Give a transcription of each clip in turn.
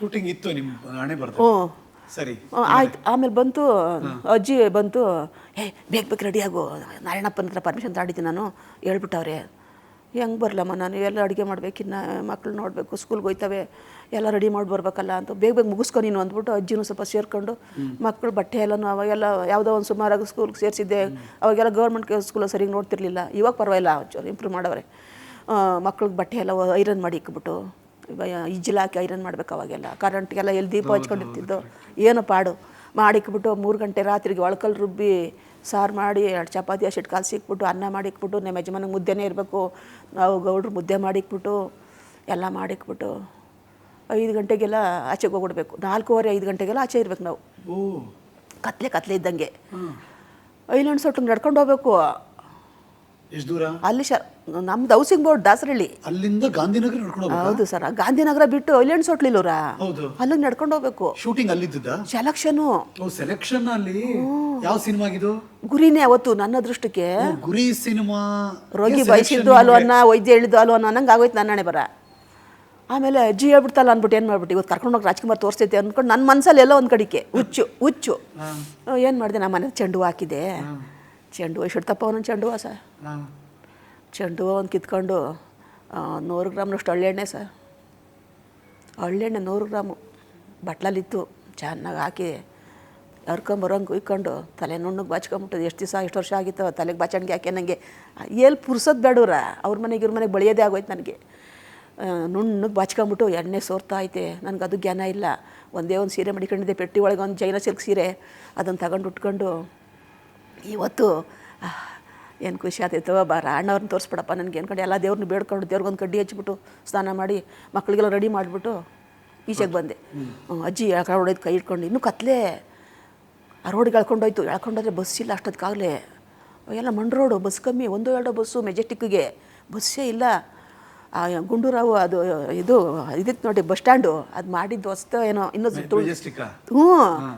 Shooting ಇತ್ತು ನಿಮ್ಮ ಹಣೆ ಬರ್ತದೆ ಹ್ಞೂ ಸರಿ. ಆಯ್ತು. ಆಮೇಲೆ ಬಂತು ಅಜ್ಜಿ ಬಂತು ಏ ಬೇಗ ಬೇಕು ರೆಡಿ ಆಗು. ನಾರಾಯಣಪ್ಪನ ಹತ್ರ ಪರ್ಮಿಷನ್ ತಾಡಿದ್ದೆ ನಾನು ಹೇಳ್ಬಿಟ್ಟವ್ರೆ. ಹೆಂಗೆ ಬರಲಮ್ಮ ನಾನು? ಎಲ್ಲ ಅಡುಗೆ ಮಾಡ್ಬೇಕಿನ್ನ ಮಕ್ಳು ನೋಡಬೇಕು ಸ್ಕೂಲ್ಗೆ ಹೋಯ್ತವೆ. ಎಲ್ಲ ರೆಡಿ ಮಾಡಿ ಬರ್ಬೇಕಲ್ಲ ಅಂತ. ಬೇಗ ಬೇಗ ಮುಗಿಸ್ಕೊ ನೀನು ಅಂದ್ಬಿಟ್ಟು ಅಜ್ಜಿನೂ ಸ್ವಲ್ಪ ಸೇರ್ಕೊಂಡು ಮಕ್ಕಳು ಬಟ್ಟೆ ಎಲ್ಲನೂ ಅವಾಗೆಲ್ಲ ಯಾವುದೋ ಒಂದು ಸುಮಾರಾಗಿ ಸ್ಕೂಲ್ಗೆ ಸೇರಿಸಿದ್ದೆ. ಅವಾಗೆಲ್ಲ ಗೌರ್ಮೆಂಟ್ ಸ್ಕೂಲಲ್ಲಿ ಸರಿ ನೋಡ್ತಿರ್ಲಿಲ್ಲ. ಇವಾಗ ಪರವಾಗಿಲ್ಲ ಇಂಪ್ರೂವ್ ಮಾಡವ್ರೆ. ಮಕ್ಳಿಗೆ ಬಟ್ಟೆ ಎಲ್ಲ ಐರನ್ ಮಾಡಿ ಇಕ್ಬಿಟ್ಟು. ಇಜ್ಜಿಲ್ ಹಾಕಿ ಐರನ್ ಮಾಡ್ಬೇಕು ಅವಾಗೆಲ್ಲ. ಕರೆಂಟ್ಗೆಲ್ಲ ಎಲ್ಲಿ ದೀಪ ಹಚ್ಕೊಂಡಿರ್ತಿದ್ದು. ಏನು ಪಾಡು. ಮಾಡಿಕ್ಬಿಟ್ಟು ಮೂರು ಗಂಟೆ ರಾತ್ರಿಗೆ ಒಳಕಲ್ ರುಬ್ಬಿ ಸಾರು ಮಾಡಿ ಎರಡು ಚಪಾತಿ ಅಷ್ಟಿಟ್ಟು ಕಾಲು ಸಿಕ್ಬಿಟ್ಟು ಅನ್ನ ಮಾಡಿಕ್ಬಿಟ್ಟು ನಮ್ಮ ಯಜಮಾನಿಗೆ ಮುದ್ದೆನೇ ಇರಬೇಕು. ನಾವು ಗೌಡ್ರು ಮುದ್ದೆ ಮಾಡಿಕ್ಬಿಟ್ಟು ಎಲ್ಲ ಮಾಡಿಕ್ಬಿಟ್ಟು ಐದು ಗಂಟೆಗೆಲ್ಲ ಆಚೆಗೆ ಹೋಗ್ಬಿಡ್ಬೇಕು. ನಾಲ್ಕೂವರೆ ಐದು ಗಂಟೆಗೆಲ್ಲ ಆಚೆ ಇರ್ಬೇಕು ನಾವು. ಕತ್ಲೆ ಕತ್ಲೆ ಇದ್ದಂಗೆ. ಐಲ್ಯಾಂಡ್ ಸೊಟ್ಟು ನಡ್ಕೊಂಡು ಹೋಗ್ಬೇಕು. ಎಷ್ಟು ದೂರ? ಅಲ್ಲಿ ಶ ನಮ್ದು ಹೌಸಿಂಗ್ ಬೋರ್ಡ್ ದಾಸರಳ್ಳಿ. ಅಲ್ಲಿಂದ ಗಾಂಧಿನಗರ ನಡ್ಕೊಂಡು? ಹೌದು ಸರ್ ಗಾಂಧಿನಗರ ಬಿಟ್ಟು ಐಲ್ಯಾಂಡ್ ಸೊಟ್ಲಿಲ್ಲ ಹೌದು. ಅಲ್ಲಿಗೆ ನಡ್ಕೊಂಡು ಹೋಗ್ಬೇಕು. ಶೂಟಿಂಗ್ ಅಲ್ಲಿ ಸೆಲೆಕ್ಷನ್ ಸೆಲೆಕ್ಷನ್ ಅಲ್ಲಿ? ಯಾವ ಸಿನಿಮಾ ಇದು ಗುರಿನೇ ಅವತ್ತು ನನ್ನ ದೃಷ್ಟಕ್ಕೆ ಗುರಿ ಸಿನಿಮಾ ರೋಗಿ ಬಯಸಿದ್ದು ಅಲ್ವ ಅನ್ನ ವೈದ್ಯ ಹೇಳಿದ್ದು ಅಲ್ವ ಅನ್ನೋ ಅನ್ನಂಗೆ ಆಗೋಯ್ತು ನನ್ನ ಹಣೆ ಬರ. ಆಮೇಲೆ ಅಜ್ಜಿ ಹೇಳ್ಬಿಡ್ತಲ್ಲ ಅಂದ್ಬಿಟ್ಟು ಏನು ಮಾಡ್ಬಿಟ್ಟು ಇವತ್ತು ಕರ್ಕೊಂಡು ಹೋಗಿ ರಾಜ್ಕುಮಾರ್ ತೋರಿಸ್ತೈತೆ ಅಂದ್ಕೊಂಡು ನನ್ನ ಮನಸ್ಸಲ್ಲಿ ಎಲ್ಲ ಒಂದು ಕಡೆಗೆ ಹುಚ್ಚು ಹುಚ್ಚು. ಏನು ಮಾಡಿದೆ ನಮ್ಮ ಮನೆ ಚೆಂಡು ಹಾಕಿದೆ ಚೆಂಡು ಹೂವು ಎಷ್ಟಿಡ್ತಪ್ಪ ಒಂದೊಂದು ಚೆಂಡು ಹೂವು ಸರ್. ಚೆಂಡು ಹೂವು ಒಂದು ಕಿತ್ಕೊಂಡು ನೂರು ಗ್ರಾಮ್ನಷ್ಟು ಹಳ್ಳೆಣ್ಣೆ ಸರ್. ಹಳ್ಳೆಣ್ಣೆ ನೂರು ಗ್ರಾಮು. ಬಟ್ಲಲ್ಲಿತ್ತು. ಚೆನ್ನಾಗಿ ಹಾಕಿ ಹರ್ಕೊಂಬರೋಂಗೆ ಕುಯ್ಕೊಂಡು ತಲೆ ನುಣ್ಣಗೆ ಬಾಚ್ಕೊಂಬಿಟ್ಟು ಎಷ್ಟು ದಿವಸ, ಎಷ್ಟು ವರ್ಷ ಆಗಿತ್ತು, ತಲೆಗೆ ಬಾಚಣಿಗೆ ಹಾಕಿ ನನಗೆ ಎಲ್ಲಿ ಪುರ್ಸೋದು ಬೇಡವ್ರ ಅವ್ರ ಮನೆಗೆ, ಇವ್ರ ಮನೆಗೆ ಬೆಳೆಯೋದೇ ಆಗೋಯ್ತು ನನಗೆ. ನುಣ್ಣಗೆ ಬಾಚ್ಕೊಂಬಿಟ್ಟು ಎಣ್ಣೆ ಸೋರ್ತಾ ಐತೆ. ನನಗೆ ಅದು ಜ್ಞಾನ ಇಲ್ಲ. ಒಂದೇ ಒಂದು ಸೀರೆ ಮಡಿಕೊಂಡಿದ್ದೆ. ಪೆಟ್ಟಿ ಒಳಗೆ ಒಂದು ಜೈನ ಸಿಲ್ಕ್ ಸೀರೆ. ಅದನ್ನು ತಗೊಂಡು ಉಟ್ಕೊಂಡು ಇವತ್ತು ಏನು ಖುಷಿ ಆತೈತೋ ಬಾರ ಅಣ್ಣವ್ರನ್ನ ತೋರಿಸ್ಬಿಡಪ್ಪ, ನನಗೆ ಕಡೆ, ಎಲ್ಲ ದೇವ್ರನ್ನ ಬೇಡ್ಕೊಂಡು ದೇವ್ರಿಗೊಂದು ಕಡ್ಡಿ ಹಚ್ಬಿಟ್ಟು ಸ್ನಾನ ಮಾಡಿ ಮಕ್ಕಳಿಗೆಲ್ಲ ರೆಡಿ ಮಾಡಿಬಿಟ್ಟು ಈಚೆಗೆ ಬಂದೆ. ಅಜ್ಜಿ ಎಳ್ಕೊಂಡು ಕೈ ಇಟ್ಕೊಂಡು ಇನ್ನೂ ಕತ್ಲೆ, ಆ ರೋಡಿಗೆ ಎಳ್ಕೊಂಡೋಯ್ತು ಎಳ್ಕೊಂಡೋದ್ರೆ ಬಸ್ ಇಲ್ಲ ಅಷ್ಟೊತ್ತಿಗಾಗಲೇ ಎಲ್ಲ ಮಣ್ಣು ರೋಡು, ಬಸ್ ಕಮ್ಮಿ, ಒಂದು, ಎರಡೋ ಬಸ್ಸು, ಮೆಜೆಸ್ಟಿಕ್ಗೆ, ಬಸ್ಸೇ ಇಲ್ಲ. ಗುಂಡೂರಾವು ಅದು ಇದು ಇದಿತ್ತು ನೋಡಿ ಬಸ್ ಸ್ಟ್ಯಾಂಡು ಅದು ಮಾಡಿದ್ದು ಹೊಸ್ತು ಏನೋ ಇನ್ನೊಂದು ತುಳಸಿ ಹ್ಞೂ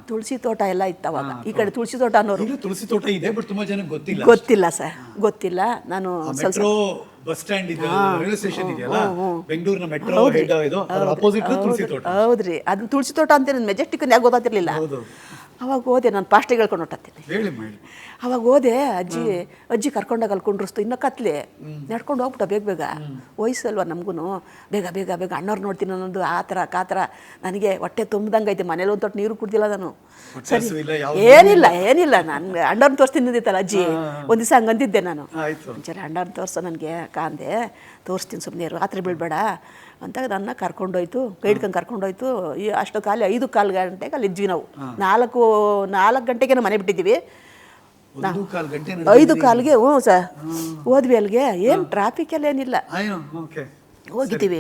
ತುಳಸಿ ತೋಟ ಎಲ್ಲ ಇತ್ತು ಅವಾಗ ಈ ಕಡೆ ತುಳಸಿ ತೋಟ ಅನ್ನೋರು. ತುಳಸಿ ತೋಟ ಇದೆ ಬಟ್ ತುಂಬಾ ಜನಕ್ಕೆ ಗೊತ್ತಿಲ್ಲ ಗೊತ್ತಿಲ್ಲ ಸರ್ ಗೊತ್ತಿಲ್ಲ. ನಾನು ಸ್ವಲ್ಪ ಬಸ್ ಸ್ಟ್ಯಾಂಡ್ ಇದೆ ರೈಲ್ವೆ ಸ್ಟೇಷನ್ ಇದೆಯಲ್ಲ ಬೆಂಗಳೂರಿನ ಮೆಟ್ರೋ ಇದು ಅಪೋಸಿಟ್ ತುಳಸಿ ತೋಟ. ಹೌದ್ರಿ. ಅದು ತುಳಸಿ ತೋಟ ಅಂತ ಮೆಜೆಸ್ಟಿಕ್ ಯಾಕೆ ಗೊತ್ತಾಗ್ತಿರ್ಲಿಲ್ಲ. ಹೌದು ಅವಾಗ ಹೋದೆ ನಾನು ಪಾಸ್ಟಿಗೆ ಹೇಳ್ಕೊಂಡು ಹೊಟ್ಟತ್ತೀನಿ ಅವಾಗ ಹೋದೆ ಅಜ್ಜಿ ಅಜ್ಜಿ ಕರ್ಕೊಂಡಾಗ ಅಲ್ಲಿ ಕುಂಡ್ರಸ್ತು ಇನ್ನೂ ಕತ್ಲೆ. ನಡ್ಕೊಂಡು ಹೋಗ್ಬಿಟ್ಟ ಬೇಗ ಬೇಗ. ವಯಸ್ಸಲ್ವ ನಮಗೂ ಬೇಗ ಬೇಗ ಬೇಗ ಅಣ್ಣವ್ರು ನೋಡ್ತೀನಿ ಅನ್ನೋದು ಆ ಥರ ಕಾತರ ನನಗೆ ಹೊಟ್ಟೆ ತುಂಬ್ದಂಗೆ ಐತೆ ಮನೇಲಿ ಒಂದು ತೊಟ್ಟು ನೀರು ಕುಡ್ದಿಲ್ಲ ನಾನು. ಸರಿ. ಏನಿಲ್ಲ ಏನಿಲ್ಲ ನಾನು ಅಣ್ಣವ್ರನ್ನ ತೋರಿಸ್ತೀನಿ ಅಂದಿತ್ತಲ್ಲ ಅಜ್ಜಿ. ಒಂದು ದಿವಸ ಹಂಗಂದಿದ್ದೆ ನಾನು. ಒಂಚೂರು ಅಣ್ಣವ್ರನ್ನ ತೋರಿಸೋ ನನಗೆ ಕಾಂದೆ ತೋರಿಸ್ತೀನಿ ಸುಮ್ಮನೆ ರಾತ್ರಿ ಬೀಳ್ಬೇಡ. ಅಂತ ನನ್ನ ಕರ್ಕೊಂಡೋಯ್ತು ಕೈ ಹಿಡ್ಕೊಂಡು ಕರ್ಕೊಂಡೋಯ್ತು. ಈ ಅಷ್ಟು ಕಾಲಿ ಐದು ಕಾಲು ಗಂಟೆಗೆ ಅಲ್ಲಿ ಇದ್ವಿ ನಾವು ನಾಲ್ಕು ನಾಲ್ಕು ಗಂಟೆಗೆ ಮನೆ ಬಿಟ್ಟಿದ್ದೀವಿ. ಐದು ಕಾಲ್ಗೆ ಹ್ಞೂ ಸರ್. ಹೋದ್ವಿ ಅಲ್ಲಿಗೆ. ಏನು ಟ್ರಾಫಿಕ್ ಎಲ್ಲ ಏನಿಲ್ಲ. ಹೋಗಿದ್ದೀವಿ.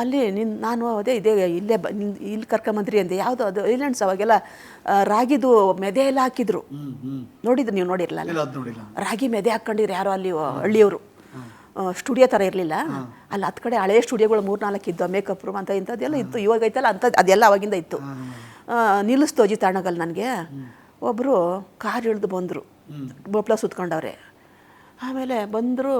ಅಲ್ಲಿ ನಿನ್ ನಾನು ಅದೇ ಇದೇ ಇಲ್ಲೇ ಬ ಇಲ್ಲಿ ಕರ್ಕೊಂಬಂದ್ರಿ ಅಂದೆ. ಯಾವುದೋ ಅದು ಐಲ್ಯಾಂಡ್ಸ್ ಅವಾಗೆಲ್ಲ ರಾಗಿದು ಮೆದೆ ಎಲ್ಲ ಹಾಕಿದ್ರು. ನೋಡಿದ್ರು ನೀವು ನೋಡಿಲ್ಲ. ರಾಗಿ ಮೆದೆ ಹಾಕ್ಕೊಂಡಿದ್ರು ಯಾರೋ ಅಲ್ಲಿ ಹಳ್ಳಿಯವರು. ಸ್ಟುಡಿಯೋ ಥರ ಇರಲಿಲ್ಲ. ಅಲ್ಲಿ ಹತ್ತು ಕಡೆ ಹಳೆಯ ಸ್ಟುಡಿಯೋಗಳು ಮೂರು ನಾಲ್ಕು ಇದ್ದು ಮೇಕಪ್ ರೂಮ್ ಅಂತ ಇಂಥದ್ದೆಲ್ಲ ಇತ್ತು. ಇವಾಗ ಐತಲ್ಲ ಅಂಥದ್ದು ಅದೆಲ್ಲ ಅವಾಗಿಂದ ಇತ್ತು. ನಿಲ್ಲಿಸ್ತು ಅಜಿತ್ ಅಣಗಲ್ ನನಗೆ. ಒಬ್ಬರು ಕಾರ್ ಇಳಿದು ಬಂದರು. ಬೊಪ್ಲ ಸುತ್ಕೊಂಡವ್ರೆ. ಆಮೇಲೆ ಬಂದರು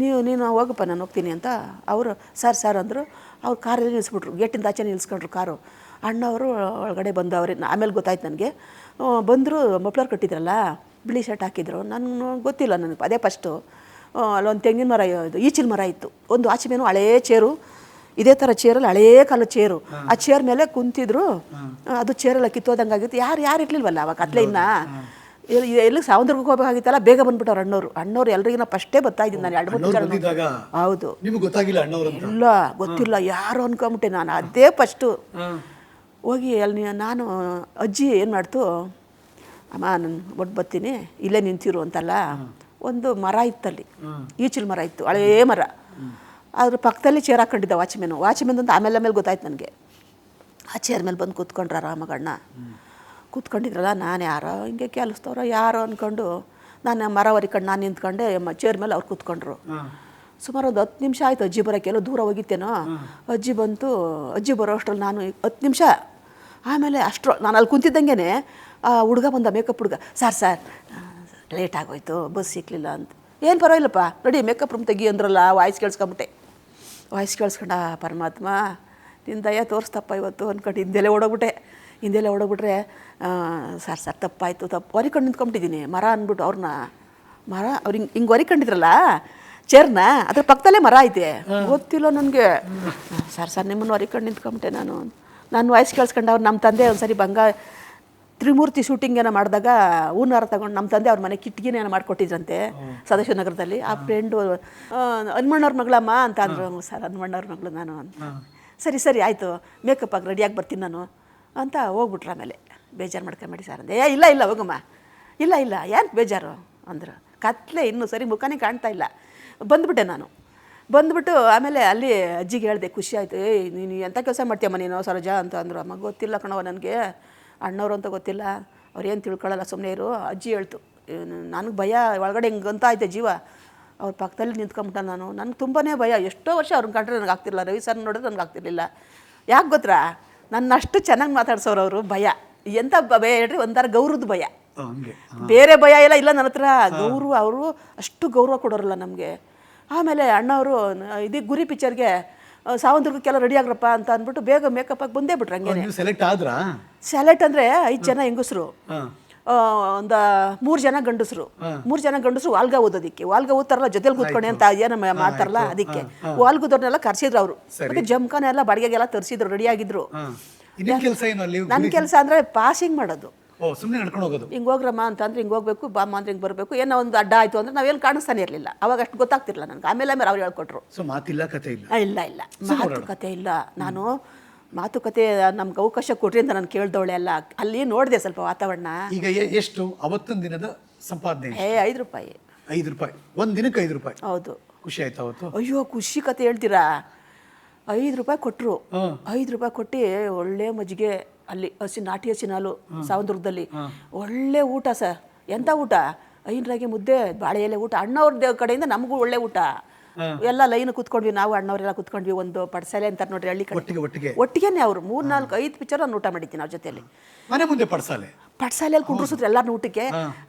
ನೀವು, ನೀನು ಹೋಗಪ್ಪ, ನಾನು ಹೋಗ್ತೀನಿ ಅಂತ ಅವರು ಸರ್ ಸರ್ ಅಂದರು. ಅವ್ರು ಕಾರಲ್ಲಿ ನಿಲ್ಲಿಸ್ಬಿಟ್ರು ಗೇಟಿಂದ ಆಚೆ ನಿಲ್ಲಿಸ್ಕೊಂಡ್ರು ಕಾರು. ಅಣ್ಣವರು ಒಳಗಡೆ ಬಂದವ್ರೆ. ಆಮೇಲೆ ಗೊತ್ತಾಯ್ತು ನನಗೆ. ಬಂದರು ಮಫ್ಲರ್ ಕಟ್ಟಿದ್ರಲ್ಲ, ಬಿಳಿ ಶರ್ಟ್ ಹಾಕಿದ್ರು. ನನಗೆ ಗೊತ್ತಿಲ್ಲ ನನಗೆ. ಅದೇ ಫಸ್ಟು ಅಲ್ಲೊಂದು ತೆಂಗಿನ ಮರ ಇದು ಈಚಿನ ಮರ ಇತ್ತು. ಒಂದು ಆಚೆ ಮೇನು ಹಳೇ ಚೇರು. ಇದೇ ಥರ ಚೇರಲ್ಲಿ ಹಳೇ ಕಾಲ ಚೇರು ಆ ಚೇರ್ ಮೇಲೆ ಕುಂತಿದ್ರು ಅದು ಚೇರೆಲ್ಲ ಕಿತ್ತೋದಂಗಾಗಿತ್ತು ಯಾರು ಯಾರು ಇರ್ಲಿಲ್ವಲ್ಲ ಅವಾಗ ಕತ್ಲೆ ಇನ್ನ? ಎಲ್ಲಿ ಸಾವಂದ್ರಕ್ಕೆ ಹೋಗಬೇಕಾಗಿತ್ತಲ್ಲ ಬೇಗ ಬಂದ್ಬಿಟ್ಟವ್ರು ಅಣ್ಣವ್ರು. ಅಣ್ಣವ್ರು ಎಲ್ರಿಗಿನ ಫಸ್ಟೇ ಬರ್ತಾ ಇದ್ದೀನಿ ನಾನು ಎರಡು ಮೂರು ಹೌದು. ನಿಮ್ಗೆ ಗೊತ್ತಾಗಿಲ್ಲ ಅಣ್ಣವ್ರು ಇಲ್ಲ ಗೊತ್ತಿಲ್ಲ. ಯಾರು ಅನ್ಕೊಂಬಿಟ್ಟೆ ನಾನು ಅದೇ ಫಸ್ಟು ಹೋಗಿ ಅಲ್ಲಿ ನಾನು ಅಜ್ಜಿ ಏನು ಮಾಡ್ತು ಅಮ್ಮ ನಾನು ಒಟ್ಟು ಬರ್ತೀನಿ ಇಲ್ಲೇ ನಿಂತಿರು ಅಂತಲ್ಲ. ಒಂದು ಮರ ಇತ್ತಲ್ಲಿ. ಈಚಿಲ್ ಮರ ಇತ್ತು ಹಳೇ ಮರ. ಅದ್ರ ಪಕ್ಕದಲ್ಲಿ ಚೇರ್ ಹಾಕೊಂಡಿದ್ದ ವಾಚ್ಮೆನು ವಾಚ್ಮೆನ್ ಅಂತ ಆಮೇಲೆ ಆಮೇಲೆ ಗೊತ್ತಾಯ್ತು ನನಗೆ. ಆ ಚೇರ್ ಮೇಲೆ ಬಂದು ಕೂತ್ಕೊಂಡ್ರ ರಾಮಗಣ್ಣ. ಕೂತ್ಕೊಂಡಿದ್ರಲ್ಲ ನಾನು ಯಾರೋ ಹಿಂಗೆ ಕೆಲಸದವ್ರ ಯಾರೋ ಅಂದ್ಕೊಂಡು ನಾನು ಮರವರಿ ಹೊರಿಕೊಂಡು ನಾನು ನಿಂತ್ಕೊಂಡೆ ಮ- ಚೇರ್ ಮೇಲೆ ಅವ್ರು ಕೂತ್ಕೊಂಡ್ರು. ಸುಮಾರು ಒಂದು ಹತ್ತು ನಿಮಿಷ ಆಯಿತು ಅಜ್ಜಿ ಬರೋಕ್ಕೆ ಎಲ್ಲೋ ದೂರ ಹೋಗಿತ್ತೇನೋ. ಅಜ್ಜಿ ಬಂತು ಅಜ್ಜಿ ಬರೋ ಅಷ್ಟ್ರಲ್ಲಿ ನಾನು ಹತ್ತು ನಿಮಿಷ. ಆಮೇಲೆ ಅಷ್ಟು ನಾನು ಅಲ್ಲಿ ಕುಂತಿದ್ದಂಗೆ ಆ ಹುಡುಗ ಬಂದ ಮೇಕಪ್ ಹುಡುಗ ಸರ್ ಸರ್ ಲೇಟ್ ಆಗೋಯ್ತು ಬಸ್ ಸಿಕ್ಕಲಿಲ್ಲ ಅಂತ. ಏನು ಪರವಾಗಿಲ್ಲಪ್ಪ ನೋಡಿ ಮೇಕಪ್ ರೂಮ್ ತೆಗಿ ಅಂದ್ರಲ್ಲ ವಾಯ್ಸ್ ಕೇಳಿಸ್ಕೊಂಬಿಟ್ಟೆ. ವಾಯ್ಸ್ ಕೇಳಿಸ್ಕೊಂಡ ಪರಮಾತ್ಮ ನಿನ್ನ ದಯ ತೋರಿಸ್ತಪ್ಪ ಇವತ್ತು ಅಂದ್ಕೊಂಡು ಹಿಂದೆಲೆ ಓಡೋಗ್ಬಿಟ್ಟೆ. ಹಿಂದೆಲೆ ಓಡೋಗ್ಬಿಟ್ರೆ ಸರ್ ಸರ್ ತಪ್ಪಾಯಿತು ತಪ್ಪು ಹೊರಿಕೊಂಡು ನಿಂತ್ಕೊಂಬಿಟ್ಟಿದ್ದೀನಿ. ಮರ ಅಂದ್ಬಿಟ್ಟು ಅವ್ರನ್ನ ಮರ ಅವ್ರು ಹಿಂಗೆ ಹಿಂಗೆ ಹೊರಿಕೊಂಡಿದ್ರಲ್ಲ ಚೇರ್ನ ಅದ್ರ ಪಕ್ಕದಲ್ಲೇ ಮರ ಐತೆ. ಗೊತ್ತಿಲ್ಲ ನನಗೆ. ಸರ್ ಸರ್ ನಿಮ್ಮನ್ನು ಹೊರಿಕೊಂಡು ನಿಂತ್ಕೊಂಬಿಟ್ಟೆ ನಾನು. ನಾನು ವಾಯ್ಸ್ ಕೇಳಿಸ್ಕೊಂಡು ಅವ್ರು ನಮ್ಮ ತಂದೆ ಒಂದ್ಸರಿ ಬಂಗ ತ್ರಿಮೂರ್ತಿ ಶೂಟಿಂಗ್ ಏನೋ ಮಾಡಿದಾಗ ಹೂನಾರ ತಗೊಂಡು ನಮ್ಮ ತಂದೆ ಅವ್ರ ಮನೆ ಕಿಟ್ಕಿನ ಏನೋ ಮಾಡಿಕೊಟ್ಟಿದ್ರಂತೆ ಸದಾಶಿವ ನಗರದಲ್ಲಿ ಆ ಫ್ರೆಂಡು ಹನುಮಣ್ಣವ್ರ ಮಗಳಮ್ಮ ಅಂತ ಅಂದರು. ಸರ್ ಹನುಮಣ್ಣವ್ರ ಮಗಳು ನಾನು ಅಂತ. ಸರಿ ಸರಿ ಆಯಿತು. ಮೇಕಪ್ ಆಗಿ ರೆಡಿಯಾಗಿ ಬರ್ತೀನಿ ನಾನು. ಅಂತ ಹೋಗ್ಬಿಟ್ರು ಆಮೇಲೆ. ಬೇಜಾರು ಮಾಡ್ಕೊಂಬೇಡಿ ಸರ್ ಅಂದೆ. ಏ ಇಲ್ಲ ಇಲ್ಲ ಹೋಗಮ್ಮ. ಇಲ್ಲ ಇಲ್ಲ ಯಾಕೆ ಬೇಜಾರು? ಅಂದರು. ಕತ್ಲೆ ಇನ್ನೂ ಸರಿ ಮುಖನೇ ಕಾಣ್ತಾ ಇಲ್ಲ. ಬಂದುಬಿಟ್ಟೆ ನಾನು. ಬಂದ್ಬಿಟ್ಟು ಆಮೇಲೆ ಅಲ್ಲಿ ಅಜ್ಜಿಗೆ ಹೇಳಿದೆ ಖುಷಿ ಆಯಿತು. ಏಯ್ ನೀನು ಎಂಥ ಕೆಲಸ ಮಾಡ್ತೀಯಮ್ಮ ನೀನು ಸರೋಜಾ? ಅಂತ ಅಂದರು. ಅಮ್ಮ ಗೊತ್ತಿಲ್ಲ ಕಣವ ನನಗೆ. ಅಣ್ಣವರು ಅಂತ ಗೊತ್ತಿಲ್ಲ. ಅವ್ರೇನು ಏನು ತಿಳ್ಕೊಳ್ಳಲ್ಲ ಸುಮ್ಮನೆ ಇರು. ಅಜ್ಜಿ ಹೇಳ್ತು ನನಗೆ ಭಯ ಒಳಗಡೆ ಹಿಂಗೆ ಅಂತ ಐತೆ ಜೀವ. ಅವ್ರ ಪಕ್ಕದಲ್ಲಿ ನಿಂತ್ಕೊಂಬಿಟ್ಟ ನಾನು. ನನಗೆ ತುಂಬಾ ಭಯ. ಎಷ್ಟೋ ವರ್ಷ ಅವ್ರನ್ನ ಕಂಡ್ರೆ ನನಗೆ ಆಗ್ತಿರಲಿಲ್ಲ. ರವಿ ಸರ್ ನೋಡಿದ್ರೆ ನನಗೆ ಆಗ್ತಿರ್ಲಿಲ್ಲ. ಯಾಕೆ ಗೊತ್ತಾ ನನ್ನ ಅಷ್ಟು ಚೆನ್ನಾಗಿ ಮಾತಾಡ್ಸೋರು ಅವರು ಭಯ. ಎಂಥ ಭಯ ಹೇಳ್ರಿ ಒಂಥರ ಗೌರವದ ಭಯ. ಬೇರೆ ಭಯ ಎಲ್ಲ ಇಲ್ಲ ನನ್ನ ಹತ್ರ. ಗೌರವ ಅವರು ಅಷ್ಟು ಗೌರವ ಕೊಡೋರಲ್ಲ ನಮಗೆ. ಆಮೇಲೆ ಅಣ್ಣವರು ಇದೇ ಗುರಿ ಪಿಕ್ಚರ್ಗೆ ಸಾವಂತರ್ಗಕ್ಕೆಲ್ಲ ರೆಡಿ ಆಗ್ರಪ್ಪ ಅಂತ ಅಂದ್ಬಿಟ್ಟು ಬೇಗ ಮೇಕಪ್ ಆಗಿ ಬಂದೇ ಬಿಟ್ರು ಹಂಗೆ ನೀವು ಸೆಲೆಕ್ಟ್ ಆದ್ರಾ? ಸೆಲೆಕ್ಟ್ ಅಂದರೆ ಐದು ಜನ ಹೆಂಗಸರು. ಒಂದು ಮೂರು ಜನ ಗಂಡಸರು. ಮೂರು ಜನ ಗಂಡಸರು ವಾಲ್ಗ ಓದೋದಕ್ಕೆ. ವಾಲ್ಗ ಓದ್ತಾರಲ್ಲ ಜೊತೆಲಿ ಕೂತ್ಕೊಂಡೆ ಅಂತ ಏನೋ ಮಾಡ್ತಾರಲ್ಲ ಅದಕ್ಕೆ. ವಾಲ್ಗದವ್ರನ್ನೆಲ್ಲ ಕರ್ಸಿದ್ರು ಅವರು. ಮತ್ತೆ ಜಮ್ಖಾನ ಎಲ್ಲ ಬಾಡಿಗೆಗೆಲ್ಲ ತರಿಸಿದ್ರು ರೆಡಿ ಆಗಿದ್ರು. ನನ್ನ ಕೆಲಸ ಅಂದ್ರೆ ಪಾಸಿಂಗ್ ಮಾಡೋದು. ಓ ಸುಮ್ಮನೆ ನಡ್ಕೊಂಡು ಹೋಗೋದು. ಹಿಂಗೆ ಹೋಗ್ರಮ್ಮ ಅಂತಂದ್ರೆ ಹಿಂಗೆ ಹೋಗ್ಬೇಕು ಬಾಮ್ಮ ಅಂದ್ರೆ ಹಿಂಗೆ ಬರಬೇಕು. ಏನೋ ಒಂದು ಅಡ್ಡ ಆಯಿತು ಅಂದ್ರೆ ನಾವೇನು ಕಾಣಿಸ್ತಾನೆ ಇರಲಿಲ್ಲ. ಅವಾಗ ಅಷ್ಟು ಗೊತ್ತಾಗ್ತಿರಲಿಲ್ಲ ನನಗೆ. ಆಮೇಲೆ ಆಮೇಲೆ ಅವ್ರು ಹೇಳ್ಕೊಟ್ರು. ಸೊ ಮಾತಿಲ್ಲ ಕತೆ ಇಲ್ಲ? ಆ, ಇಲ್ಲ ಇಲ್ಲ. ಮಾತುಕತೆ ಇಲ್ಲ. ನಾನು ಮಾತುಕತೆ ನಮ್ಗೆ ಅವಕಾಶ ಕೊಡ್ರಿ ಅಂತ ನಾನು ಕೇಳ್ದವಳೆ ಅಲ್ಲ. ಅಲ್ಲಿ ನೋಡಿದೆ ಸ್ವಲ್ಪ ವಾತಾವರಣ. ಈಗ ಎ- ಎಷ್ಟು? ಅವತ್ತೊಂದು ದಿನದ ಸಂಪಾದನೆ ಏ ಐದು ರೂಪಾಯಿ. ಐದು ರೂಪಾಯಿ. ಒಂದು ದಿನಕ್ಕೆ ಐದು ರೂಪಾಯಿ. ಹೌದು. ಖುಷಿ ಆಯ್ತು ಅವತ್ತು? ಅಯ್ಯೋ ಖುಷಿ ಕತೆ ಹೇಳ್ತೀರಾ? ಐದು ರೂಪಾಯಿ ಕೊಟ್ಟರು ಹಾಂ. ಐದು ರೂಪಾಯಿ ಕೊಟ್ಟು ಒಳ್ಳೆ ಮಜ್ಜಿಗೆ ಅಲ್ಲಿ ಹಸಿ ನಾಟಿ ಹಸಿನ ಹಾಲು ಸಾವಂತುರ್ಗದಲ್ಲಿ ಒಳ್ಳೆ ಊಟ ಸರ್. ಎಂಥ ಊಟ? ಐನರಾಗೆ ಮುದ್ದೆ ಬಾಳೆ ಎಲೆ ಊಟ. ಅಣ್ಣವ್ರ ಕಡೆಯಿಂದ ನಮಗೂ ಒಳ್ಳೆ ಊಟ. ಎಲ್ಲ ಲೈನ್ ಕುತ್ಕೊಂಡ್ವಿ ನಾವು ಅಣ್ಣವರೆಲ್ಲ ಕುತ್ಕೊಂಡ್ವಿ ಒಂದು ಪಡ್ಸಲೆ ಅಂತಾರೆ ನೋಡ್ರಿ ಹಳ್ಳಿ ಕಡೆ. ಒಟ್ಟಿಗೆ ಒಟ್ಟಿಗೆ. ಒಟ್ಟಿಗೆನೆ ಅವ್ರು. ಮೂರ್ ನಾಲ್ಕು ಐದು ಪಿಕ್ಚರ್ ನಾನು ಊಟ ಮಾಡಿದ್ದೀನಿ ಅವ್ರ ಜೊತೆಯಲ್ಲಿ. ಮನೆ ಮುಂದೆ ಪಡ್ಸಾಲೆ? ಪಡ್ಸಾಲೆಯಲ್ಲಿ ಕುಂಡ್ರಿಸಿದ್ರು ಎಲ್ಲರೂ ಊಟಕ್ಕೆ.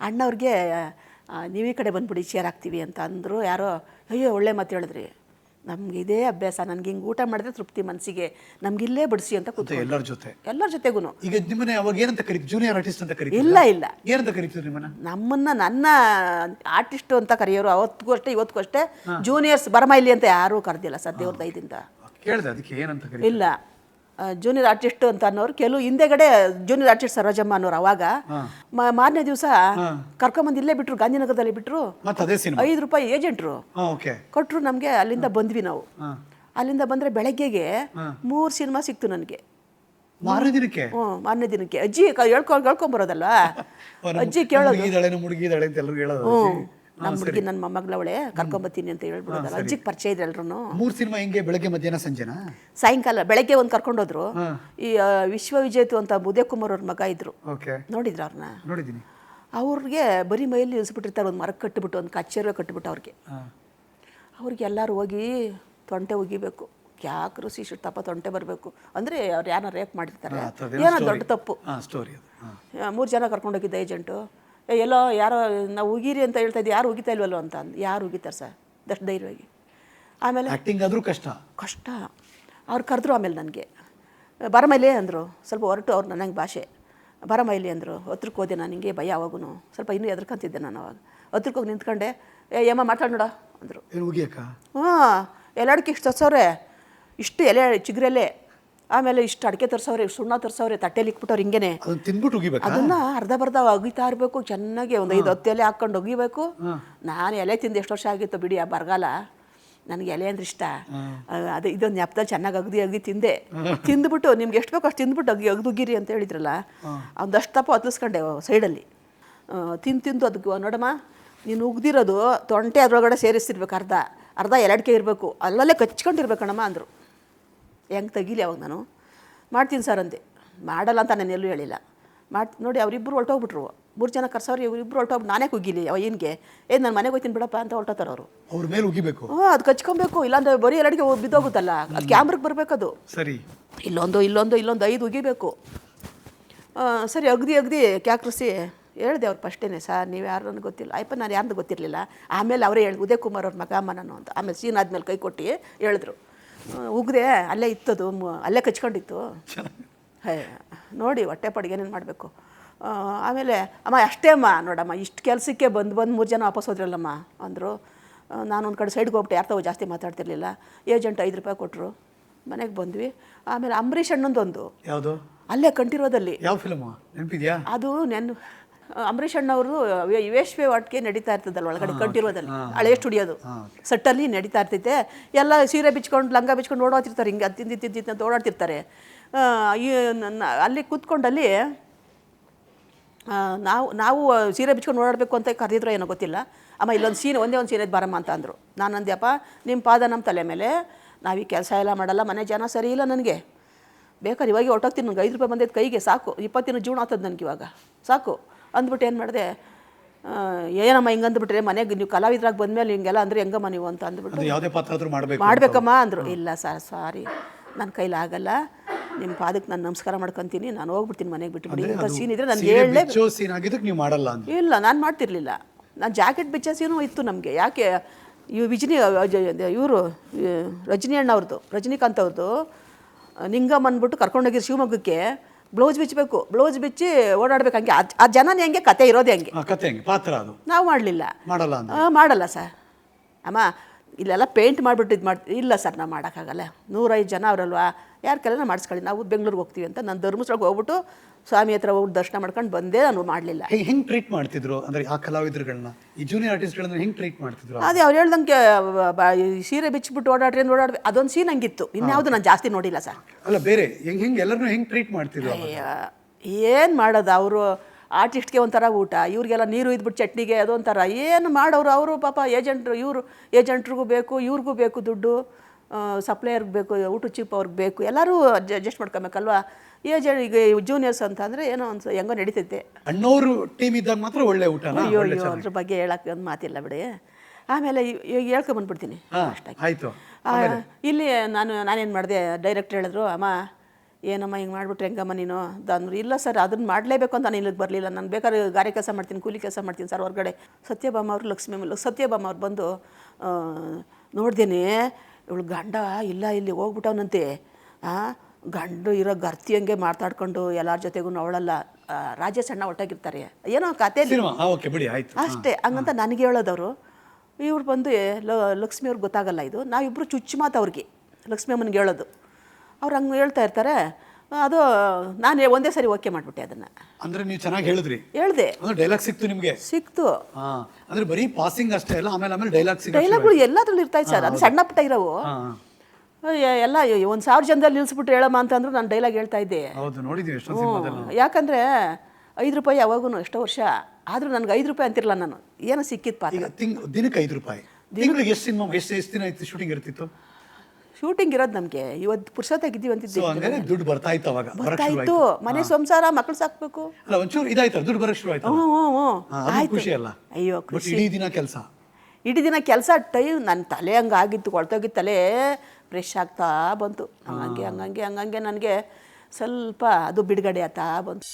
ಅಣ್ಣವ್ರಿಗೆ ನೀವೇ ನೀವು ಈ ಕಡೆ ಬಂದ್ಬಿಡಿ ಚೇರ್ ಹಾಕ್ತೀವಿ ಅಂತ ಅಂದ್ರು. ಯಾರೋ ಅಯ್ಯೋ ಒಳ್ಳೆ ಮಾತು ಹೇಳಿದ್ರಿ. ನಮ್ಗೆ ಇದೇ ಅಭ್ಯಾಸ. ನನಗೆ ಹಿಂಗೆ ಊಟ ಮಾಡಿದ್ರೆ ತೃಪ್ತಿ ಮನಸ್ಸಿಗೆ ನಮ್ಗೆ ಇಲ್ಲೇ ಬಡಿಸಿ ಅಂತ ಕೂತು ಎಲ್ಲರ ಜೊತೆ. ಎಲ್ಲರ ಜೊತೆಗೂ ಈಗ ನಿಮ್ಮನ್ನ ಅವಾಗ ಏನಂತ ಕರಿ ಜೂನಿಯರ್ ಆರ್ಟಿಸ್ಟ್ ಅಂತ ಕರೀತಿ ಇಲ್ಲ ಇಲ್ಲ. ಏನಂತ ಕರೀತೀರಿ ನಿಮ್ಮನ್ನ? ನಮ್ಮನ್ನ ನನ್ನ ಆರ್ಟಿಸ್ಟ್ ಅಂತ ಕರೆಯೋರು ಅವತ್ತಿಗೂ ಅಷ್ಟೇ ಇವತ್ತಿಗೂ ಅಷ್ಟೇ ಜೂನಿಯರ್ಸ್ ಬರಮ ಇಲ್ಲಿ ಅಂತ ಯಾರೂ ಕರೆದಿಲ್ಲ ಸರ್ ದೇವ್ರ ದಯದಿಂದ ಕೇಳಿದೆ ಅದಕ್ಕೆ ಏನಂತ ಇಲ್ಲ. ಜೂನಿಯರ್ ಆರ್ಟಿಸ್ಟ್ ಅಂತ ಅನ್ನೋರು ಕೆಲವು ಹಿಂದೆಗಡೆ ಜೂನಿಯರ್ ಆರ್ಟಿಸ್ಟ್ ಸರೋಜಮ್ಮ ಅನ್ನೋರು ಅವಾಗ ಮಾರನೇ ದಿವಸ ಕರ್ಕೊಂಬಂದು ಇಲ್ಲೇ ಬಿಟ್ರು ಗಾಂಧಿನಗರದಲ್ಲಿ ಬಿಟ್ರು. ಐದು ರೂಪಾಯಿ ಏಜೆಂಟ್ರು ಕೊಟ್ಟರು ನಮಗೆ ಅಲ್ಲಿಂದ ಬಂದ್ವಿ ನಾವು. ಅಲ್ಲಿಂದ ಬಂದರೆ ಬೆಳಗ್ಗೆಗೆ ಮೂರು ಸಿನಿಮಾ ಸಿಕ್ತು ನನಗೆ. ಮಾರನೇ ದಿನಕ್ಕೆ? ಹ್ಞೂ ಮಾರನೇ ದಿನಕ್ಕೆ. ಅಜ್ಜಿ ಕ- ಹೇಳ್ಕೊಂಡು ಹೇಳ್ಕೊಂಬರೋದಲ್ವಾ ಅಜ್ಜಿ ಕೇಳೋದು. ಹ್ಞೂ. ನಮ್ಮ ಹುಡುಗಿ ನನ್ನ ಮೊಮ್ಮಗಳವಳೆ ಕರ್ಕೊಂಬತ್ತೀನಿ ಅಂತ ಹೇಳ್ಬಿಡೋದಲ್ಲ ಅಜ್ಜಿಗೆ ಪರಿಚಯ ಇದ್ರೆ ಎಲ್ರು ಮೂರ್ ಸಿನಿಮಾ ಹೆಂಗೆ? ಬೆಳಗ್ಗೆ ಮಧ್ಯಾಹ್ನ ಸಂಜೆನಾ? ಸಾಯಂಕಾಲ ಬೆಳಗ್ಗೆ ಒಂದು ಕರ್ಕೊಂಡೋದ್ರು. ಈ ಆ, ವಿಶ್ವ ವಿಜೇತು ಅಂತ ಉದಯ ಕುಮಾರ್ ಅವ್ರ ಮಗ ಇದ್ರು. ಓಕೆ. ನೋಡಿದ್ರ ಅವ್ರನ್ನ ನೋಡಿದ್ದೀನಿ. ಅವ್ರಿಗೆ ಬರೀ ಮೈಯಲ್ಲಿ ಇಳಿಸ್ಬಿಟ್ಟಿರ್ತಾರೆ ಒಂದು ಮರಕ್ಕೆ ಕಟ್ಟಿಬಿಟ್ಟು ಒಂದು ಕಚ್ಚೇರಿ ಕಟ್ಟಿಬಿಟ್ಟು ಅವ್ರಿಗೆ. ಅವ್ರಿಗೆ ಎಲ್ಲರೂ ಹೋಗಿ ತೊಂಟೆ ಒಗಿಬೇಕು. ಯಾಕ್ರು ತಪ್ಪ ತೊಂಟೆ ಬರಬೇಕು? ಅಂದರೆ ಅವ್ರು ಯಾರನ್ನ ರೇಪ್ ಮಾಡಿರ್ತಾರೆ. ಏನೋ ದೊಡ್ಡ ತಪ್ಪು. ಮೂರು ಜನ ಕರ್ಕೊಂಡೋಗಿದ್ದ ಏಜೆಂಟು ಎಲ್ಲೋ ಯಾರೋ ನಾವು ಉಗಿರಿ ಅಂತ ಹೇಳ್ತಾ ಇದ್ದೆ ಯಾರು ಉಗಿತಾ ಇಲ್ವಲ್ಲೋ ಅಂತ ಅಂದು. ಯಾರು ಉಗಿತಾರೆ ಸರ್? ದಷ್ಟು ಧೈರ್ಯವಾಗಿ. ಆಮೇಲೆ ಆದ್ರೂ ಕಷ್ಟ. ಕಷ್ಟ. ಅವ್ರು ಕರೆದ್ರು ಆಮೇಲೆ ನನಗೆ. ಬರಮೈಲಿ ಅಂದರು. ಸ್ವಲ್ಪ ಹೊರಟು ಅವ್ರು ನನಗೆ ಭಾಷೆ. ಬರಮೈಲಿ ಅಂದರು. ಹತ್ರಕ್ಕೆ ಹೋದೆ ನಾನು ಹಿಂಗೆ ಭಯ ಆವಾಗೂ ಸ್ವಲ್ಪ ಇನ್ನೂ ಎದ್ರಕಂತಿದ್ದೆ ನಾನು ಅವಾಗ. ಹತ್ರಕ್ಕೆ ಹೋಗಿ ನಿಂತ್ಕೊಂಡೆ ಏ ಯಮ್ಮ ಮಾತಾಡ್ ನೋಡ ಅಂದರು. ಹಾಂ ಎಲ್ಲಾಡಕ್ಕೆ ಇಷ್ಟು ತರ್ಸವ್ರೆ ಇಷ್ಟು ಎಲೆ ಚಿಗುರೆಲೆ. ಆಮೇಲೆ ಇಷ್ಟು ಅಡಿಕೆ ತರ್ಸವ್ರೆ ಸುಣ್ಣ ತರ್ಸವ್ರೆ ತಟ್ಟೆಲಿ ಇಕ್ಬಿಟ್ಟವ್ರು ಹಿಂಗೇನೆ. ಅದನ್ನ ತಿಂದ್ಬಿಟ್ಟು ಉಗಿಬೇಕಾ? ಅದನ್ನ ಅರ್ಧ ಬರ್ಧ ಒಗಿತಾ ಇರಬೇಕು ಚೆನ್ನಾಗಿ ಒಂದು ಐದು ಹತ್ತು ಎಲೆ ಹಾಕ್ಕೊಂಡು ಒಗಿಬೇಕು ನಾನು ಎಲೆ ತಿಂದು ಎಷ್ಟು ವರ್ಷ ಆಗಿತ್ತು ಬಿಡಿ ಆ ಬರಗಾಲ? ನನಗೆ ಎಲೆ ಅಂದ್ರೆ ಇಷ್ಟ. ಅದು ಇದೊಂದು ನೆಪದಲ್ಲಿ ಚೆನ್ನಾಗಿ ಅಗದಿ ಅಗದಿ ತಿಂದೆ. ತಿಂದ್ಬಿಟ್ಟು ನಿಮ್ಗೆ ಎಷ್ಟು ಬೇಕೋ ಅಷ್ಟು ತಿಂದ್ಬಿಟ್ಟು ಅಗಿ ಅಗ್ದುಗಿರಿ ಅಂತ ಹೇಳಿದ್ರಲ್ಲ ಒಂದಷ್ಟು ತಪ್ಪು ಹತ್ಲಿಸ್ಕೊಂಡೆ ಸೈಡಲ್ಲಿ. ತಿಂದು ತಿಂದು ಅದಕ್ಕೆ ನೋಡಮ್ಮ ನೀನು ಉಗ್ದಿರೋದು ತೊಂಟೆ ಅದರೊಳಗಡೆ ಸೇರಿಸ್ತಿರ್ಬೇಕು ಅರ್ಧ. ಅರ್ಧ ಎರಡಕ್ಕೆ ಇರಬೇಕು. ಅಲ್ಲಲ್ಲೇ ಕಚ್ಕೊಂಡಿರ್ಬೇಕಣ್ಣಮ್ಮ ಅಂದರು. ಹೆಂಗೆ ತೆಗೀಲಿ ಅವಾಗ ನಾನು. ಮಾಡ್ತೀನಿ ಸರ್ ಅಂದೆ. ಮಾಡಲ್ಲ ಅಂತ ನಾನು ಎಲ್ಲೂ ಹೇಳಿಲ್ಲ. ಮಾಡಿ ನೋಡಿ ಅವರಿಬ್ಬರು ಹೊರಟೋಗ್ಬಿಟ್ರು. ಮೂರು ಜನ ಕರ್ಸೋರು ಇವರಿಬ್ಬರು ಹೊರಟೋಗಿ ನಾನೇ ಕುಗ್ಗಿಲಿ. ಅವ ಏನಿಗೆ? ಏ ನಾನು ಮನೆಗೆ ಹೋಗ್ತೀನಿ ಬಿಡಪ್ಪ ಅಂತ ಹೊರಟೋತಾರೆ ಅವರು ಅವ್ರ ಮೇಲೆ ಉಗಿಬೇಕು ಹಾಂ ಅದು ಕಚ್ಕೊಬೇಕು. ಇಲ್ಲಾಂದ್ರೆ ಬರೀ ಎರಡಿಗೆ ಬಿದ್ದೋಗುತ್ತಲ್ಲ. ಅದು ಕ್ಯಾಮ್ರಕ್ಕೆ ಅದು ಸರಿ. ಇಲ್ಲೊಂದು ಇಲ್ಲೊಂದು ಇಲ್ಲೊಂದು ಐದು ಉಗಿಬೇಕು. ಸರಿ ಅಗ್ದಿ ಅಗ್ದಿ ಕ್ಯಾಕ್ರಿಸಿ ಹೇಳಿದೆ ಅವ್ರು ಫಸ್ಟೇನೆ ಸರ್ ನೀವು ಯಾರು ನನಗೆ ಗೊತ್ತಿಲ್ಲ? ಅಯ್ಯಪ್ಪ ನಾನು ಯಾರನ್ನೂ ಗೊತ್ತಿರಲಿಲ್ಲ. ಆಮೇಲೆ ಅವರೇ ಹೇಳಿ ಉದಯ್ ಕುಮಾರ್ ಅವ್ರ ಮಗ ಅಮ್ಮ ನಾನು ಅಂತ. ಆಮೇಲೆ ಸೀನ್ ಆದಮೇಲೆ ಕೈ ಕೊಟ್ಟು ಹೇಳಿದ್ರು. ಉಗ್ದೆ ಅಲ್ಲೇ ಇತ್ತದು ಅಲ್ಲೇ ಕಚ್ಕೊಂಡಿತ್ತು. ಹೇ ನೋಡಿ ಹೊಟ್ಟೆ ಪಡಿಗೆ ಏನೇನು ಮಾಡಬೇಕು? ಆಮೇಲೆ ಅಮ್ಮ ಅಷ್ಟೇ ಅಮ್ಮ ನೋಡಮ್ಮ ಇಷ್ಟು ಕೆಲಸಕ್ಕೆ ಬಂದು ಬಂದು ಮೂರು ಜನ ವಾಪಸ್ ಹೋದ್ರಲ್ಲಮ್ಮ ಅಂದರು. ನಾನು ಒಂದು ಕಡೆ ಸೈಡ್ಗೆ ಹೋಗ್ಬಿಟ್ಟು ಯಾರ್ತಾವು ಜಾಸ್ತಿ ಮಾತಾಡ್ತಿರ್ಲಿಲ್ಲ. ಏಜೆಂಟ್ ಐದು ರೂಪಾಯಿ ಕೊಟ್ಟರು ಮನೆಗೆ ಬಂದ್ವಿ. ಆಮೇಲೆ ಅಂಬರೀಷ್ ಅಣ್ಣಂದೊಂದು. ಯಾವುದು? ಅಲ್ಲೇ ಕಂಠಿರೋದಲ್ಲಿ ಯಾವ ಫಿಲ್ಮ್ ನೆನಪಿದ್ಯಾ? ಅದು ನೆನ್ ಅಂಬರೀಷ್ ಅಣ್ಣವರು ವೇಶ್ವೆ ವಾಟ್ಗೆ ನಡೀತಾ ಇರ್ತದಲ್ಲ ಒಳಗಡೆ ಕಟ್ಟಿರೋದಲ್ಲಿ ಹಳೆ ಸ್ಟುಡಿಯೋದು ಸೆಟ್ಟಲ್ಲಿ ನಡೀತಾ ಇರ್ತೈತೆ. ಎಲ್ಲ ಸೀರೆ ಬಿಚ್ಕೊಂಡು ಲಂಗ ಬಿಚ್ಕೊಂಡು ಓಡಾಡ್ತಿರ್ತಾರೆ ಹಿಂಗೆ ತಿಂದು ತಿಂದು ಅಂತ ಓಡಾಡ್ತಿರ್ತಾರೆ. ಈ ಅಲ್ಲಿ ಕೂತ್ಕೊಂಡಲ್ಲಿ ನಾವು ನಾವು ಸೀರೆ ಬಿಚ್ಕೊಂಡು ಓಡಾಡಬೇಕು ಅಂತ ಕರೆದಿದ್ರು ಏನೋ ಗೊತ್ತಿಲ್ಲ. ಅಮ್ಮ ಇಲ್ಲೊಂದು ಸೀನ್ ಒಂದೇ ಒಂದು ಸೀನ್ ಬರಮ್ಮ ಬಾರಮ್ಮ ಅಂತ ಅಂದರು. ನಾನು ಅಂದ್ಯಪ್ಪ ನಿಮ್ಮ ಪಾದ ನಮ್ಮ ತಲೆ ಮೇಲೆ ನಾವು ಈ ಕೆಲಸ ಎಲ್ಲ ಮಾಡಲ್ಲ ಮನೆ ಜನ ಸರಿ ಇಲ್ಲ ನನಗೆ. ಬೇಕಾದ್ರೆ ಇವಾಗ ಹೊಟ್ಟೋಗ್ತೀನಿ ನನಗೆ ಐದು ರೂಪಾಯಿ ಬಂದೈತೆ ಕೈಗೆ ಸಾಕು. ಇಪ್ಪತ್ತಿನ ಜೀವನ ಆಗ್ತದೆ ನನಗೆ ಇವಾಗ. ಸಾಕು. ಅಂದ್ಬಿಟ್ಟು ಏನು ಮಾಡಿದೆ ಏನಮ್ಮ ಹಿಂಗೆ ಅಂದ್ಬಿಟ್ರೆ ಮನೆಗೆ ನೀವು ಕಲಾವಿದ್ರಾಗ ಬಂದಮೇಲೆ ಹಿಂಗೆಲ್ಲ ಅಂದರೆ ಹೆಂಗಮ್ಮ ನೀವು? ಅಂತ ಅಂದ್ಬಿಟ್ಟು ಅದು ಯಾವುದೇ ಪಾತ್ರ ಆದ್ರೂ ಮಾಡಬೇಕು ಮಾಡ್ಬೇಕಮ್ಮ ಅಂದರು. ಇಲ್ಲ ಸರ್ ಸಾರಿ. ನನ್ನ ಕೈಲಿ ಆಗಲ್ಲ. ನಿಮ್ಮ ಪಾದಕ್ಕೆ ನಾನು ನಮಸ್ಕಾರ ಮಾಡ್ಕೊತೀನಿ. ನಾನು ಹೋಗ್ಬಿಡ್ತೀನಿ ಮನೆಗೆ ಬಿಟ್ಟುಬಿಡಿ ಇಂಥ ಸೀನ್ ಇದ್ರೆ ನನಗೆ ಹೇಳಲೇ ಸೀನ್ ಆಗಿದ್ದಕ್ಕೆ ನೀವು ಮಾಡಲ್ಲ ಇಲ್ಲ ನಾನು ಮಾಡ್ತಿರ್ಲಿಲ್ಲ. ನಾನು ಜಾಕೆಟ್ ಬಿಚ್ಚ ಸೀನು ಇತ್ತು ನಮಗೆ. ಯಾಕೆ ಇವು ವಿಜಿನಿ ಇವರು ರಜನಿ ಅಣ್ಣ ಅವ್ರದ್ದು ರಜನಿಕಾಂತ್ ಅವ್ರದ್ದು ನಿಂಗಮ್ಮ ಅಂದ್ಬಿಟ್ಟು ಕರ್ಕೊಂಡೋಗಿದ್ದು ಶಿವಮೊಗ್ಗಕ್ಕೆ ಬ್ಲೌಸ್ ಬಿಚ್ಚಬೇಕು ಬ್ಲೌಸ್ ಬಿಚ್ಚಿ ಓಡಾಡ್ಬೇಕು ಹಂಗೆ. ಆ- ಆ ಜನನೇ ಹಂಗೆ ಕತೆ ಇರೋದೇ ಹಂಗೆ. ಆ, ಕತೆ ಹೆಂಗೆ. ಪಾತ್ರ ಅದು. ನಾವು ಮಾಡಲಿಲ್ಲ. ಮಾಡಲ್ಲ ಅಂತ ಮಾಡಲ್ಲ ಸರ್. ಅಮ್ಮ ಇಲ್ಲೆಲ್ಲ ಪೇಂಟ್ ಮಾಡಿಬಿಟ್ಟು ಇದು ಮಾಡಿ ಇಲ್ಲ ಸರ್ ನಾವು ಮಾಡೋಕ್ಕಾಗಲ್ಲ. ನೂರೈದು ಜನ ಅವರಲ್ವಾ? ಯಾರ ಕೆಲನ ಮಾಡಿಸ್ಕೊಳ್ಳಿ. ನಾವು ಬೆಂಗಳೂರಿಗೆ ಹೋಗ್ತೀವಿ ಅಂತ ನಾನು ಧರ್ಮಸ್ಥಳಕ್ಕೆ ಹೋಗ್ಬಿಟ್ಟು ಸ್ವಾಮಿ ಹತ್ರ ಹೋಗಿ ದರ್ಶನ ಮಾಡ್ಕೊಂಡು ಬಂದೇ ನಾನು ಮಾಡಲಿಲ್ಲ. ಹೆಂಗ್ ಟ್ರೀಟ್ ಮಾಡ್ತಿದ್ರು? ಅಂದರೆ ಆ ಕಲಾವಿದರುಗಳನ್ನ? ಈ ಜೂನಿಯರ್ ಆರ್ಟಿಸ್ಟ್ಗಳನ್ನ ಹೆಂಗ್ ಟ್ರೀಟ್ ಮಾಡ್ತಿದ್ರು? ಅದೇ ಅವ್ರು ಹೇಳ್ದಂಗೆ ಸೀರೆ ಬಿಚ್ಚಿಬಿಟ್ಟು ಓಡಾಡ್ರಿ ಅಂತ ಓಡಾಡ್ರಿ ಅದೊಂದು ಸೀನ್ ಹಂಗಿತ್ತು. ಇನ್ಯಾವುದು ನಾನು ಜಾಸ್ತಿ ನೋಡಿಲ್ಲ ಸರ್. ಅಲ್ಲ ಬೇರೆ. ಹೆಂಗೆ ಹೆಂಗೆ ಎಲ್ಲರನ್ನೂ ಹೆಂಗೆ ಟ್ರೀಟ್ ಮಾಡ್ತಿದ್ರು ಏನು ಮಾಡೋದು? ಅವರು ಆರ್ಟಿಸ್ಟ್ಗೆ ಒಂಥರ ಊಟ ಇವ್ರಿಗೆಲ್ಲ ನೀರು ಇದ್ಬಿಟ್ಟು ಚಟ್ನಿಗೆ ಅದೊಂಥರ ಏನು ಮಾಡೋರು ಅವರು ಪಾಪ ಏಜೆಂಟ್ರು ಇವರು ಏಜೆಂಟ್ರಿಗೂ ಬೇಕು ಇವ್ರಿಗೂ ಬೇಕು ದುಡ್ಡು ಸಪ್ಲೈಯರ್ಗೆ ಬೇಕು ಊಟ ಚೀಪ್ ಅವ್ರಿಗೆ ಬೇಕು ಎಲ್ಲರೂ ಅಡ್ಜಸ್ಟ್ ಮಾಡ್ಕೊಬೇಕಲ್ವಾ? ಏಜೆಂಟ್ ಈಗ ಜೂನಿಯರ್ಸ್ ಅಂತ ಅಂದರೆ ಏನೋ ಒಂದು ಹೆಂಗೋ ನಡೀತೈತೆ. ಅಣ್ಣವರು ಟೀಮ್ ಇದ್ದಾಗ ಮಾತ್ರ ಒಳ್ಳೆ ಊಟ ಅಯ್ಯೋ ಅಯ್ಯೋ ಅದ್ರ ಬಗ್ಗೆ ಹೇಳಕ್ಕೆ ಒಂದು ಮಾತಿಲ್ಲ ಬಿಡಿ. ಆಮೇಲೆ ಈಗ ಹೇಳ್ಕೊಂಬಂದ್ಬಿಡ್ತೀನಿ ಅಷ್ಟಾಗಿ ಆಯ್ತು. ಇಲ್ಲಿ ನಾನು ನಾನೇನು ಮಾಡಿದೆ ಡೈರೆಕ್ಟ್ ಹೇಳಿದ್ರು ಅಮ್ಮ ಏನಮ್ಮ ಹಿಂಗೆ ಮಾಡಿಬಿಟ್ರೆ ಹೆಂಗಮ್ಮ ನೀನು? ಅಂದ್ರು ಇಲ್ಲ ಸರ್ ಅದನ್ನು ಮಾಡಲೇಬೇಕು ಅಂತ ನಾನು ಇಲ್ಲಿಗೆ ಬರಲಿಲ್ಲ. ನಾನು ಬೇಕಾದ್ರೆ ಗಾರೆ ಕೆಲಸ ಮಾಡ್ತೀನಿ ಕೂಲಿ ಕೆಲಸ ಮಾಡ್ತೀನಿ ಸರ್ ಹೊರಗಡೆ. ಸತ್ಯಭಾಮ ಅವರು ಲಕ್ಷ್ಮಿ ಸತ್ಯಭಾಮ ಅವ್ರು ಬಂದು ನೋಡ್ದೇನೆ ಇವಳು ಗಂಡ ಇಲ್ಲ ಇಲ್ಲಿ ಹೋಗ್ಬಿಟ್ಟವನಂತೆ. ಆ ಗಂಡು ಇರೋ ಗರ್ತಿ ಹಂಗೆ ಮಾತಾಡ್ಕೊಂಡು ಎಲ್ಲರ ಜೊತೆಗೂ ಅವಳಲ್ಲ ರಾಜ ಸಣ್ಣ ಅಣ್ಣ ಒಟ್ಟಾಗಿರ್ತಾರೆ. ಏನೋ ಕತೆ ಅಷ್ಟೇ ಹಂಗಂತ ನನಗೆ ಹೇಳೋದವರು. ಇವ್ರು ಬಂದು ಲ- ಲಕ್ಷ್ಮಿ ಅವ್ರಿಗೆ ಗೊತ್ತಾಗಲ್ಲ ಇದು? ನಾವಿಬ್ಬರು ಚುಚ್ಚು ಮಾತು ಅವ್ರಿಗೆ ಲಕ್ಷ್ಮಿ ಅಮ್ಮನಿಗೆ ಹೇಳೋದು. ಅವ್ರು ಹಂಗೆ ಹೇಳ್ತಾ ಇರ್ತಾರೆ ಅದು ನಾನು ಒಂದೇ ಸರಿ ಓಕೆ ಮಾಡಿಬಿಟ್ಟೆ ಅದನ್ನು. ಅಂದ್ರೆ ನೀವು ಚೆನ್ನಾಗಿ ಹೇಳಿದ್ರಿ? ಹೇಳಿದೆ. ಅಂದ್ರೆ ಡೈಲಾಗ್ ಸಿಕ್ತು ನಿಮಗೆ? ಸಿಕ್ತು. ಹಾ ಅಂದ್ರೆ ಬರೀ ಪಾಸಿಂಗ್ ಅಷ್ಟೇ ಅಲ್ಲ ಆಮೇಲೆ ಆಮೇಲೆ ಡೈಲಾಗ್ ಸಿಕ್ತು ಡೈಲಾಗ್ಗಳು ಎಲ್ಲದ್ರಲ್ಲಿ ಇರ್ತಾಯಿ ಸರ್ ಅದು ಸಣ್ಣ ಪುಟ್ಟ ಇರೋವು. ಎಲ್ಲ ಒಂದು ಸಾವಿರ ಜನದಲ್ಲಿ ನಿಲ್ಲಿಸ್ಬಿಟ್ಟು ಹೇಳಮ್ಮ ಅಂತಂದ್ರು ನಾನು ಡೈಲಾಗ್ ಹೇಳ್ತಾ ಇದ್ದೆ. ಹೌದು ನೋಡಿದೀವಿ ಎಷ್ಟೊಂದು ಯಾಕಂದರೆ ಐದು ರೂಪಾಯಿ ಯಾವಾಗೂ ಎಷ್ಟೋ ವರ್ಷ. ಆದರೂ ನನಗೆ ಐದು ರೂಪಾಯಿ ಅಂತಿರಲ್ಲ ನಾನು. ಏನೋ ಸಿಕ್ಕಿತ್ತು ಪಾತ್ರ. ದಿನಕ್ಕೆ ಐದು ರೂಪಾಯಿ. ತಿಂಗಳಿಗೆ ಎಷ್ಟು ಸಿನಿಮಾ ಎಷ್ಟು ಎಷ್ಟು ದಿನ ಇತ್ತು ಶೂಟಿಂಗ್ ಇರ್ತಿತ್ತು? ಶೂಟಿಂಗ್ ಇರೋದು ನಮಗೆ. ಇವತ್ತು ಪುರುಷತ್ತಾಗಿದ್ದೀವಿ ಅಂತಿದ್ದೀವಿ ಹಂಗಾರೆ ದುಡ್ಡು ಬರ್ತಾ ಇತ್ತು ಅವಾಗ. ಬರ್ತಾ ಶುರು ಮನೆ ಸಂಸಾರ ಮಕ್ಕಳು ಸಾಕ್ಬೇಕು. ಅಲ್ಲ ಒಂಚೂರು ಇದಾಯ್ತಲ್ಲ ದುಡ್ಡು ಬರಕ್ ಶುರು ಆಯ್ತು ಹ್ಞೂ ಹ್ಞೂ ಹ್ಞೂ ಆಯ್ತು. ಖುಷಿ ಅಲ್ಲ. ಅಯ್ಯೋ ಬಟ್ ಖುಷಿ. ಇಡೀ ದಿನ ಕೆಲಸ? ಇಡೀ ದಿನ ಕೆಲಸ ಟೈಮ್ ನನ್ನ ತಲೆ ಹಂಗೆ ಆಗಿತ್ತು ಹೋಗಿ ತಲೆ ಫ್ರೆಶ್ ಆಗ್ತಾ ಬಂತು. ಹಂಗಂಗೆ ಹಂಗಂಗೆ ಹಂಗಂಗೆ ನನಗೆ ಸ್ವಲ್ಪ ಅದು ಬಿಡುಗಡೆ ಆಗ್ತಾ ಬಂತು.